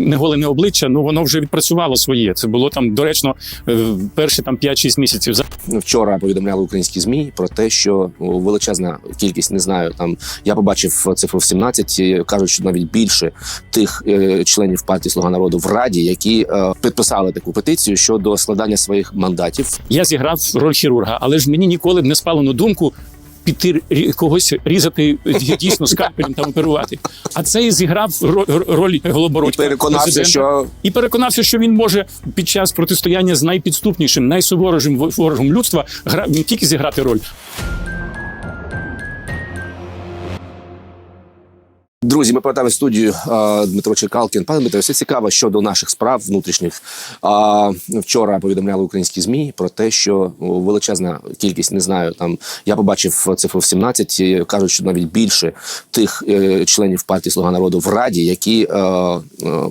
неголене обличчя, ну воно вже відпрацювало своє. Це було там доречно е, перші там 5-6 місяців. Вчора повідомляли українські змі про те, що величезна кількість не знаю. Там я побачив цифру в 17, кажуть, що навіть більше тих е, членів партії Слуга народу в раді, які е, підписали таку петицію щодо складання своїх мандатів. Я зіграв роль хірурга, але ж мені ніколи б не спало на думку. Піти когось різати дійсно скальпелем там оперувати. А цей зіграв роль роль І переконався, президента. що і переконався, що він може під час протистояння з найпідступнішим, найсуворожим ворогом людства гра не тільки зіграти роль, Друзі, ми повертаємо студію Дмитро Чекалкін. Пане Дмитро, все цікаво щодо наших справ внутрішніх. Вчора повідомляли українські змі про те, що величезна кількість не знаю. Там я побачив цифру в 17, кажуть, що навіть більше тих е, членів партії Слуга народу в раді, які е, е,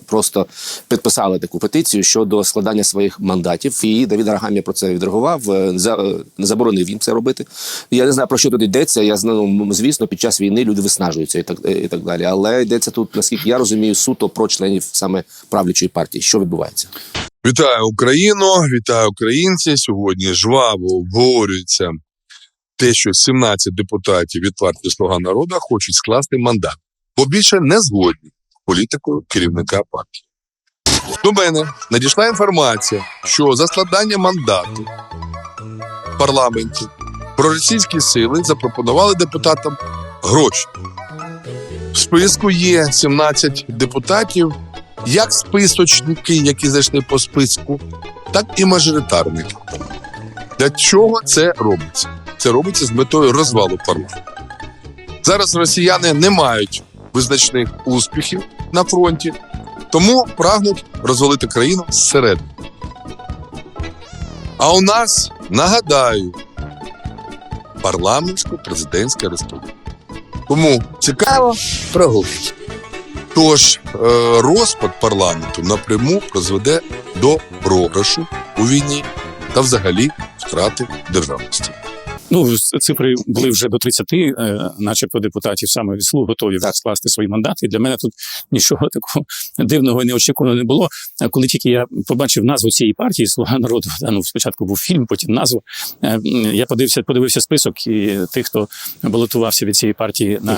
просто підписали таку петицію щодо складання своїх мандатів. І Давід Арагамія про це відреагував. За заборонив їм це робити. Я не знаю про що тут йдеться. Я знаю, ну, звісно, під час війни люди виснажуються і так і так далі. Але йдеться тут, наскільки я розумію, суто про членів саме правлячої партії. Що відбувається? Вітаю Україну, вітаю українці. Сьогодні жваво обговорюється те, що 17 депутатів від партії Слуга народу хочуть скласти мандат, бо більше не згодні політикою керівника партії. До мене надійшла інформація, що за складання мандату в парламенті проросійські сили запропонували депутатам гроші. В списку є 17 депутатів, як списочники, які зайшли по списку, так і мажоритарники. Для чого це робиться? Це робиться з метою розвалу парламенту. Зараз росіяни не мають визначних успіхів на фронті, тому прагнуть розвалити країну зсередини. А у нас, нагадаю, парламентсько-президентська республіка. Тому цікаво прогулять. Тож е, розпад парламенту напряму призведе до програшу у війні та взагалі втрати державності. Ну, цифри були вже до 30, е, начебто депутатів саме від слуг готові Так. скласти свої мандати. Для мене тут нічого такого дивного і неочікуваного не було. Коли тільки я побачив назву цієї партії Слуга народу, да, ну, спочатку був фільм, потім назву. е, Я подивився, подивився список і тих, хто балотувався від цієї партії на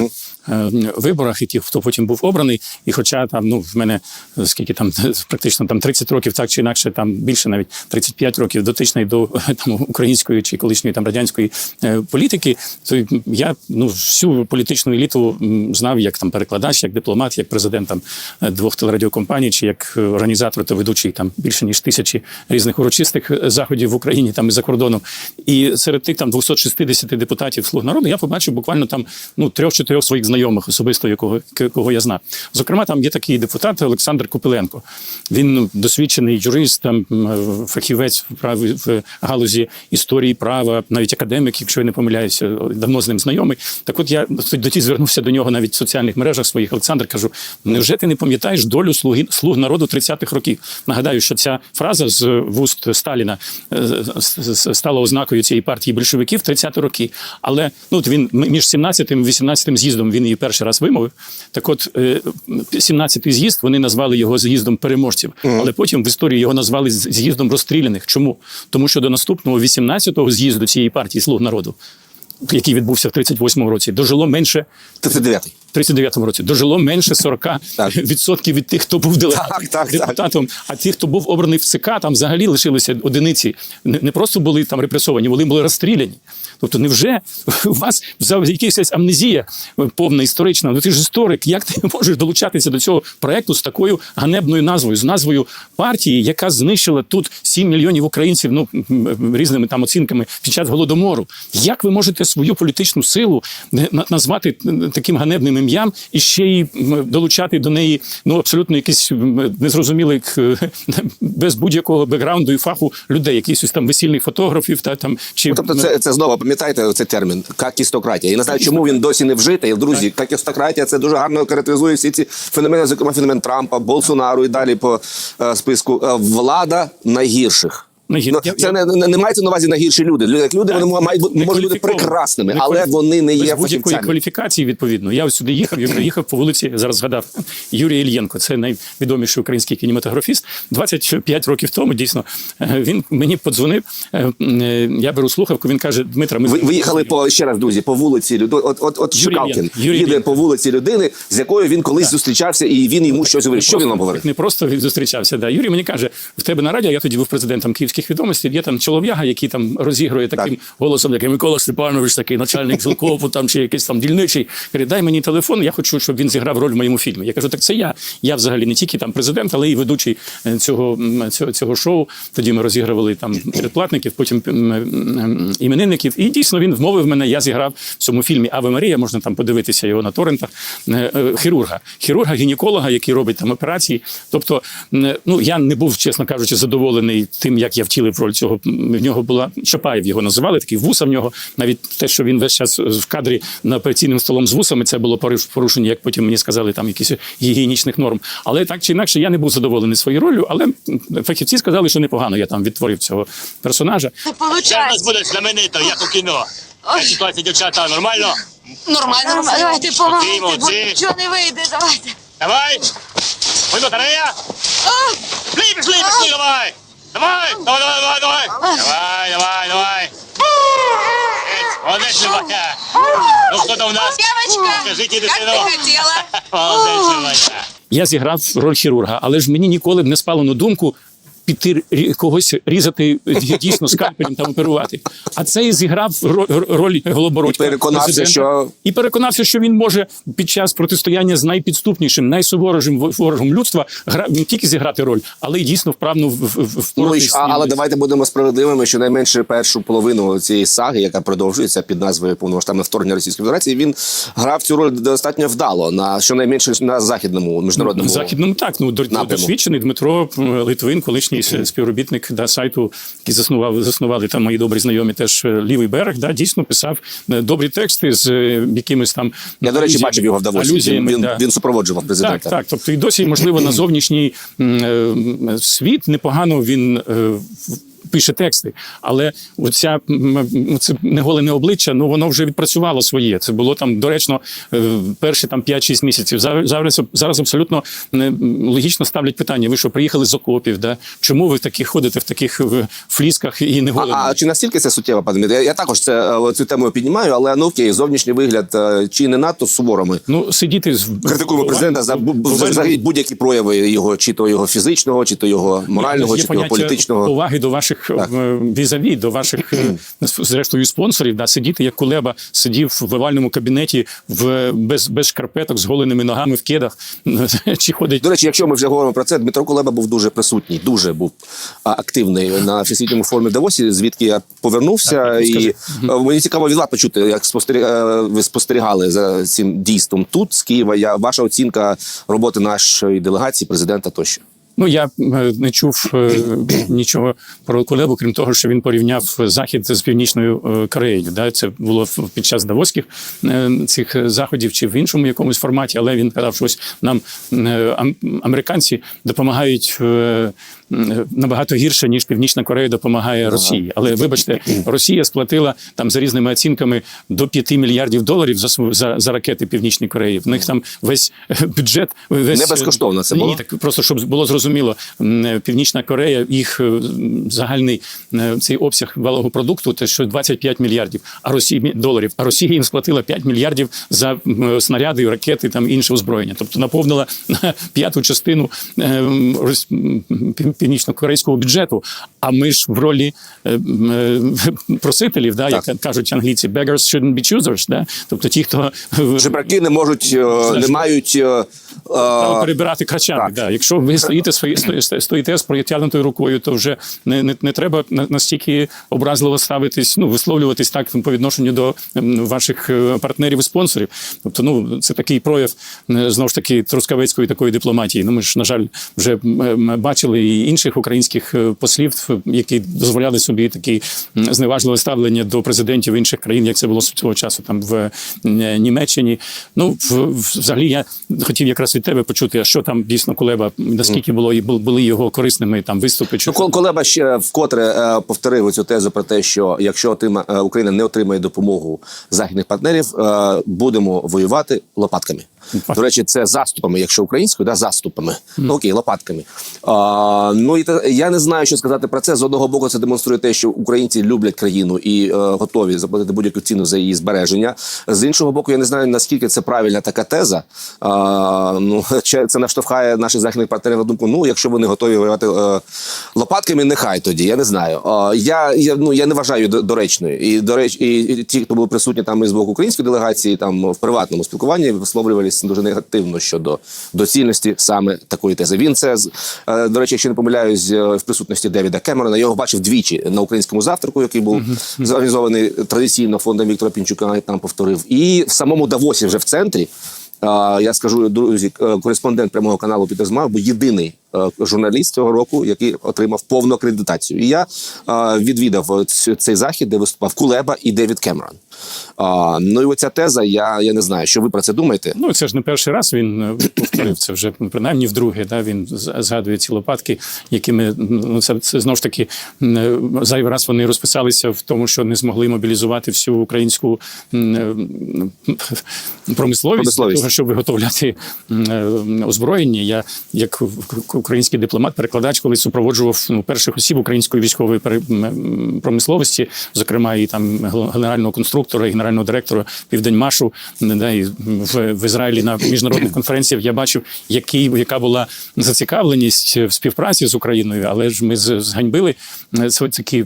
е, виборах, і тих, хто потім був обраний. І хоча там, ну, в мене скільки там практично там 30 років, так чи інакше, там більше навіть 35 років дотичний до там української чи колишньої там радянської політики, то я ну всю політичну еліту знав як там перекладач, як дипломат, як президент там е, двох телерадіокомпаній, чи як е, організатор та ведучий там більше ніж тисячі різних урочистих е, заходів в Україні там і за кордоном. І серед тих там 260 депутатів слуг народу я побачив буквально там ну трьох-чотирьох своїх знайомих, особисто якого кого я знав. Зокрема, там є такий депутат Олександр Копиленко. Він ну, досвідчений юрист, там фахівець в в галузі історії права, навіть академік, якщо я не помиляюся, давно з ним знайомий. Так от я доті звернувся до нього навіть в соціальних мережах своїх. Олександр кажу: невже ти не пам'ятаєш долю слуги слуг народу 30-х років? Нагадаю, що ця фраза з вуст Сталіна е, стала ознакою цієї партії більшовиків 30-ті роки. Але ну от він між 17 і 18 з'їздом він її перший раз вимовив. Так, от е, 17-й з'їзд вони назвали його з'їздом переможців, але потім в історії його назвали з'їздом розстріляних. Чому? Тому що до наступного 18-го з'їзду цієї партії слуг народу, який відбувся в 38-му році, дожило менше 39-й. 39-му році дожило менше 40 Так. відсотків від тих, хто був Так, так, так. депутатом. А ті, хто був обраний в ЦК, там взагалі лишилися одиниці. Не, просто були там репресовані, вони були розстріляні. Тобто, невже у вас якась амнезія повна історична? Ну ти ж історик. Як ти можеш долучатися до цього проекту з такою ганебною назвою, з назвою партії, яка знищила тут 7 мільйонів українців, ну різними там оцінками під час голодомору? Як ви можете свою політичну силу е, назвати е, таким ганебним ім'ям і ще й долучати до неї ну абсолютно якісь незрозумілих е, без будь-якого бекграунду і фаху людей, якихось там весільних фотографів та там чи Ну, тобто, це, це знову пам'ятаєте цей термін какістократія. Я не знаю, чому він досі не вжитий. Друзі, какістократія це дуже гарно характеризує всі ці феномени, зокрема феномен Трампа, Болсонару і далі по е, списку. Е, влада найгірших. Я- Ну, це не, не, не мається на увазі на гірші люди. Люди, як люди, Так, вони мають можуть бути прекрасними, але вони не є будь-якої кваліфікації. Відповідно, я сюди їхав. Я приїхав по вулиці. Зараз згадав Юрій Ільєнко. Це найвідоміший український кінематографіст. 25 років тому дійсно е, він мені подзвонив. е, е, Я беру слухавку. Він каже: Дмитра, ми Ви, ви їхали по ще раз, друзі, по вулиці людини. От, от, от Юрій Шукалкін їде по вулиці людини, з якою він колись зустрічався, і він йому щось говорив. Що він вам говорив? Не просто він зустрічався. Да. Юрій мені каже: в тебе на радіо, я тоді був президентом київських відомостей. Є там чолов'яга, який там розігрує таким голосом, як Микола Степанович, такий начальник жилкопу, там чи якийсь там дільничий. Каже, дай мені телефон, я хочу, щоб він зіграв роль в моєму фільмі. Я кажу, так це я. Я взагалі не тільки там президент, але й ведучий е, цього, цього, цього шоу. Тоді ми розігрували там передплатників, потім іменинників. І дійсно він вмовив мене. Я зіграв в цьому фільмі Аве Марія. Можна там подивитися його на торрентах. е, е, Хірурга, хірурга, гінеколога, який робить там операції. Тобто, ну я не був, чесно кажучи, задоволений тим, як я втілив роль цього. В нього була Шапаєв його називали, такий вуса в нього. Навіть те, що він весь час в кадрі на операційним столом з вусами, це було порушення, як потім мені сказали, там якісь гігієнічних норм. Але так чи інакше, я не був задоволений своєю ролью, але фахівці сказали, що непогано я там відтворив цього персонажа. Ще в нас буде знаменито, як у кіно. Яка ситуація, дівчата, нормально? Нормально, нормально. Давайте помагайте, бо нічого не вийде, давайте. Давай! Пойду, Тарея! Пішли, пішли, пішли, давай! Давай! Давай, давай, давай, давай! Давай, давай, давай! Молодець, Любака! Ну, кто там у нас? Девочка, Скажите как ты ти хотіла? Молодець, Любака! Я зіграв роль хірурга, але ж мені ніколи б не спало на думку. Піти когось різати дійсно скальпелем та оперувати. А цей зіграв ро- роль голобородька. І переконався, президента. що- і переконався, що він може під час протистояння з найпідступнішим, найсуворожим ворогом людства гра не тільки зіграти роль, але й дійсно вправно в, Ну, і, а, але давайте будемо справедливими, що найменше першу половину цієї саги, яка продовжується під назвою повномасштабне вторгнення Російської Федерації, він грав цю роль достатньо вдало на щонайменше на західному міжнародному західному так ну досвідчений Дмитро Литвин, колишній с- співробітник да, сайту, який заснував заснували там мої добрі знайомі, теж е, лівий берег. Да, дійсно писав е, добрі тексти з е, якимись там Я, до речі, бачив його в Давосі. Він, він, да. він супроводжував президента. Так, так. Тобто і досі, можливо, на зовнішній світ непогано він. Пише тексти, але оця це неголене обличчя, ну воно вже відпрацювало своє. Це було там доречно е, перші там 5-6 місяців. Зараз зараз, зараз абсолютно логічно ставлять питання. Ви що приїхали з окопів? Да? Чому ви такі ходите в таких флісках і А, неголені? а чи настільки це суттєво, пане Дмитре? Я, я також це е, цю тему піднімаю, але ну окей, зовнішній вигляд е, чи не надто суворо ми Ну сидіти з критикуємо президента за взагалі будь-які прояви його, чи то його фізичного, чи то його морального, Є чи то його політичного. поваги до ваших е, візаві, до ваших е, зрештою спонсорів. Да, сидіти як Кулеба сидів в овальному кабінеті в без, без шкарпеток з голеними ногами в кедах. Чи ходить До речі, якщо ми вже говоримо про це, Дмитро Кулеба був дуже присутній, дуже був активний на всесвітньому форумі в Давосі, звідки я повернувся. Так, і е, мені цікаво від вас почути, як ви спостерігали за цим дійством тут з Києва. Я ваша оцінка роботи нашої делегації, президента тощо. Ну я е, не чув е, нічого про Кулебу, крім того, що він порівняв захід з північною е, Кореєю. Да, це було під час давоських цих заходів чи в іншому якомусь форматі, але він казав, що ось нам американці допомагають. Набагато гірше ніж Північна Корея допомагає Росії, але вибачте, Росія сплатила там за різними оцінками до 5 мільярдів доларів за за, за ракети Північної Кореї. В них там весь бюджет весь Не безкоштовно це Ні, було? так просто щоб було зрозуміло, м, Північна Корея, їх е, загальний е, цей обсяг валового продукту, те що 25 мільярдів, а Росії доларів. А Росія їм сплатила 5 мільярдів за снаряди, ракети там інше озброєння. Тобто наповнила п'яту частину е, північно-корейського бюджету. А ми ж в ролі просителів, да, як кажуть англійці, beggars shouldn't be choosers, да? тобто ті, хто Жебраки не можуть, не мають. перебирати крачами. Да. Якщо ви стоїте свої сто- стоїте з протягнутою рукою, то вже не, не, не треба настільки образливо ставитись, ну висловлюватись так по відношенню до ваших е, партнерів і спонсорів. Тобто, ну це такий прояв е, знову ж таки трускавецької такої дипломатії. Ну ми ж на жаль вже бачили і інших українських е, послів, які дозволяли собі такі зневажливе ставлення до президентів інших країн, як це було свого часу там в Німеччині. Ну взагалі я хотів якраз від тебе почути, а що там дійсно Кулеба, наскільки було було і бу- були його корисними там виступи. Чи Ну, Колеба ще вкотре е, повторив цю тезу про те, що якщо е, Україна не отримає допомогу західних партнерів, е, будемо воювати лопатками. До речі, це заступами, якщо українською, да, заступами. Ну окей, лопатками. А, ну і я не знаю, що сказати про це. З одного боку, це демонструє те, що українці люблять країну і е, готові заплатити будь-яку ціну за її збереження. З іншого боку, я не знаю наскільки це правильна така теза. А, ну це наштовхає наших західних партнерів на думку. Ну, якщо вони готові воювати е, лопатками, нехай тоді. Я не знаю. А, я, я ну я не вважаю до- доречною. І до речі, і, ті, хто були присутні там із боку української делегації, там в приватному спілкуванні висловлювалися дуже негативно щодо доцільності саме такої тези. Він це е, до речі, якщо не помиляюсь, е, в присутності Девіда Кемерона. Я його бачив двічі на українському завтраку, який був зорганізований традиційно фондом Віктора Пінчука. і Там повторив. І в самому Давосі, вже в центрі. Я скажу, друзі, е, кореспондент прямого каналу Пітер Змав, бо єдиний е, журналіст цього року, який отримав повну акредитацію. І я е, відвідав е, цей захід, де виступав Кулеба і Девід Кемерон. А, Ну і оця теза, я, я не знаю, що ви про це думаєте. Ну, це ж не перший раз він е, повторив це вже принаймні вдруге. Да, він згадує ці лопатки, якими ну, це, це знову ж таки е, зайвий раз вони розписалися в тому, що не змогли мобілізувати всю українську е, промисловість, Промисловість. для того, щоб виготовляти озброєння. Я як український дипломат, перекладач, коли супроводжував ну, перших осіб української військової промисловості, зокрема і там генерального конструктора, і генерального директора Південмашу, і в, в Ізраїлі на міжнародних конференціях я бачив, який, яка була зацікавленість в співпраці з Україною, але ж ми зганьбили е, такі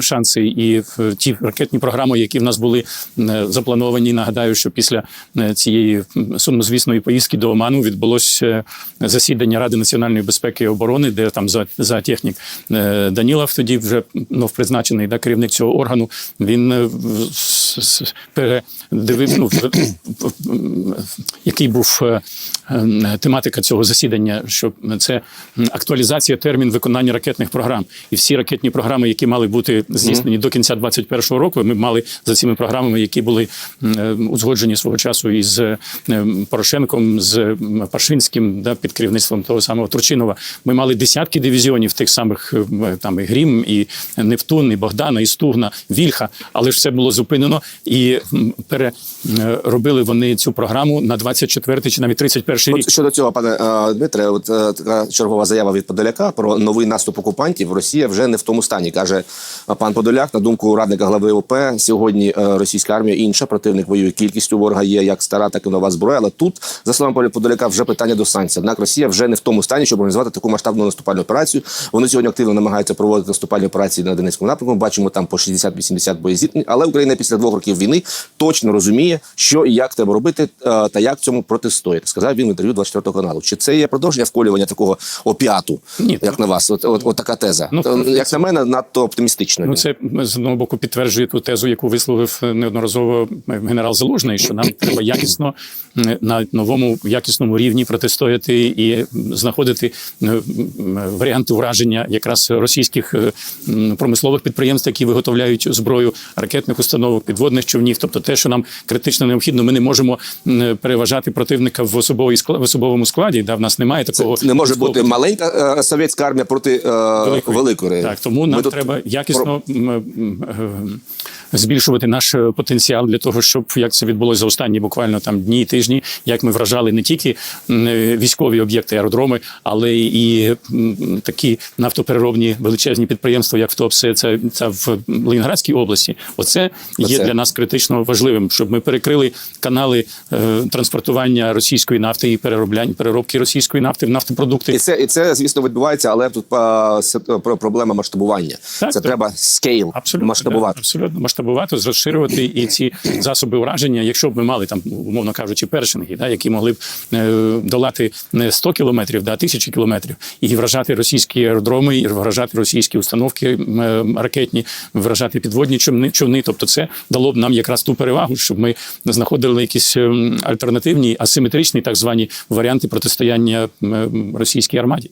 шанси і в ті ракетні програми, які в нас були е, заплановані. Нагадаю, що після е, цієї сумнозвісної поїздки до Оману відбулося засідання Ради національної безпеки і оборони, де там за, за технік Данілов, тоді вже ну, призначений да, керівник цього органу. Він передивив, ну, який був е, е, тематика цього засідання, що це актуалізація термін виконання ракетних програм. І всі ракетні програми, які мали бути здійснені до кінця 2021 року, ми мали за цими програмами, які були е, узгоджені свого часу із Порошенком, з м, Пашинським, да, під керівництвом того самого Турчинова. Ми мали десятки дивізіонів тих самих там і Грім, і Нептун, і Богдана, і Стугна, Вільха, але ж все було зупинено і переробили вони цю програму на 24 чи навіть 31 рік. Щодо цього, пане е, Дмитре, от е, така чергова заява від Подоляка про новий наступ окупантів. Росія вже не в тому стані, каже е, пан Подоляк. На думку радника глави ОП, сьогодні е, російська армія інша. Противник воює кількістю ворога є як стара, так і нова зброя. Але тут, за словами Подоляка, вже питання до санкцій. Однак Росія вже не в тому стані, щоб організувати таку масштабну наступальну операцію. Вони сьогодні активно намагаються проводити наступальні операції на Донецькому напрямку. Бачимо там по 60-80 боєзіткнень. Але Україна після двох років війни точно розуміє, що і як треба робити, е, та як цьому протистояти. Сказав він в інтерв'ю 24 каналу. Чи це є продовження вколювання такого опіату, Ні. як на вас? От, от, от така теза. Ну, То, як на мене, надто оптимістично. Ну, це з одного боку підтверджує ту тезу, яку висловив неодноразово генерал Залужний, що нам треба якісно е, на новому якісному рівні протистояти і знаходити е, варіанти враження якраз російських е, промислових підприємств, які виготовляють зброю ракетних установок, підводних човнів. Тобто, те, що нам критично необхідно, ми не можемо переважати противника в особовій в особовому складі. Да, в нас немає такого Не може людського бути маленька е, совєтська армія проти е, великої. так, тому Ми нам тут треба якісно збільшувати наш потенціал для того, щоб як це відбулося за останні буквально там дні, тижні, як ми вражали не тільки е, військові об'єкти, аеродроми, але і такі нафтопереробні величезні підприємства, як в ТОПСЕ, це, це в Ленінградській області. Оце є Оце. для нас критично важливим, щоб ми перекрили канали е, транспортування російської нафти і переробляння переробки російської нафти в нафтопродукти. І це, і це, звісно, відбувається, але тут се- про- проблема масштабування. Так, це так. треба скейл Абсолютно масштабувати. да, абсолютно масштабувати, розширювати і ці засоби ураження. Якщо б ми мали там, умовно кажучи, першинги, да, які могли б е, долати не 100 кілометрів, да, тисячі кілометрів, і вражати російські аеродроми, і вражати російські установки е, ракетні, вражати підводні човни, човни. Тобто, це дало б нам якраз ту перевагу, щоб ми знаходили якісь е, альтернативні асиметричні, так звані варіанти протистояння е, російській армаді.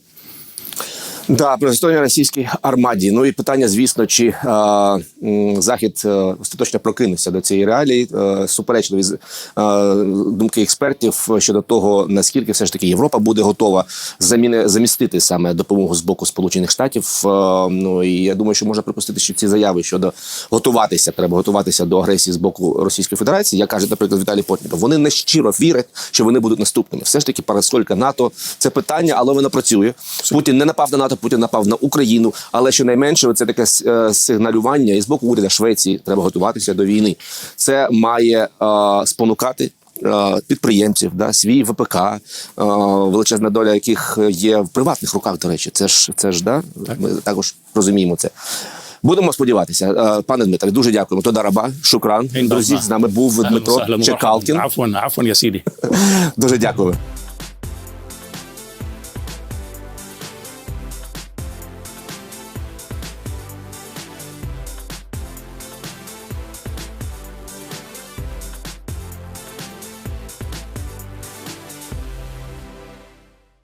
Да, протистояння російській армаді. Ну і питання, звісно, чи е, м, захід е, остаточно прокинувся до цієї реалії. Е, суперечливі з- е, думки експертів щодо того, наскільки все ж таки Європа буде готова заміни замістити саме допомогу з боку Сполучених Штатів. Е, ну і я думаю, що можна припустити, що ці заяви щодо готуватися, треба готуватися до агресії з боку Російської Федерації. як каже, наприклад, Віталій Потніков. Вони не щиро вірять, що вони будуть наступними. Все ж таки, парасолька НАТО це питання, але воно працює. Путін не напав на НАТО, Путін напав на Україну. Але щонайменше, це таке е, сигналювання і з боку уряду Швеції треба готуватися до війни. Це має е, спонукати. е, Підприємців, да, свій ВПК, е, величезна доля яких є в приватних руках. До речі, це ж це ж да. Ми також розуміємо це. Будемо сподіватися, пане Дмитре. Дуже дякуємо. Тода раба, шукран. Друзі, з нами був Дмитро Чекалкін. Афон, Афон, я. Дуже дякую.